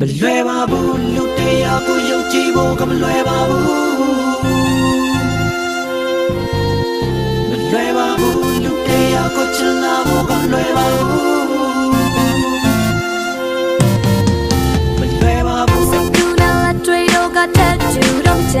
မလွယ်ပါဘူးလူတရားကိုယုံကြည်ဖို့ကမလွယ်ပါဘူးမလွယ်ပါဘူးလူတရားကိုချမ်းသာဖို့ကမလွယ်ပါဘူးမလွယ်ပါဘူးစကူလာတွေ့တော့ကတတ်တူတော့ကြ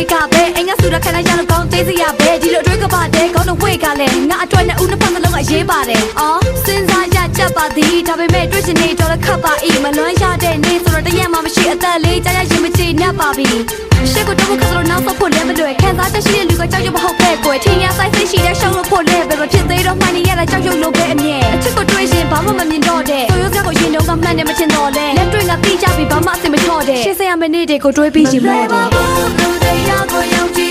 တွေကပဲအင်္ဂဆူရခဏရလို့ကောင်းသေးစရာပဲဒီလိုအတွေ့ကပါတဲ့ကောင်းတဲ့ဝေကလည်းငါအတွက်နဲ့ဦးနှစ်ဖက်နှလုံးအရေးပါတယ်အော်စဉ်းစားရချက်ပါသည်ဒါပေမဲ့တွေ့ရှင်နေတော့ခပ်ပါဤမလွမ်းရတဲ့နေဆိုတော့တရက်မှမရှိအသက်လေးကြာရရင်မချေနှက်ပါပြီရှက်ကိုတော့ခါတော့နောက်ဆုံးဖို့လည်းမလွယ်ခံစားချက်ရှိတဲ့လူကကြောက်ရွံ့မဟုတ်ပဲကွယ်ထင်ရဆိုင်စိတ်ရှိတဲ့ရှောင်းလို့ဖို့လည်းပဲမဖြစ်သေးတော့မှန်နေရတာကြောက်ရွံ့လို့ပဲအမြဲအချစ်ကိုတွေ့ရင်ဘာမှမမြင်တော့တဲ့ဆိုရိုးစကားကိုရင်တော့ကမှန်တယ်မချင်တော့လဲလက်တွေ့ကသိကြပြီဘာမှအစ်မချော့တဲ့ရှင်းစရာမနေတဲ့ကိုတွေးပြီးရင်လို့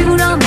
you know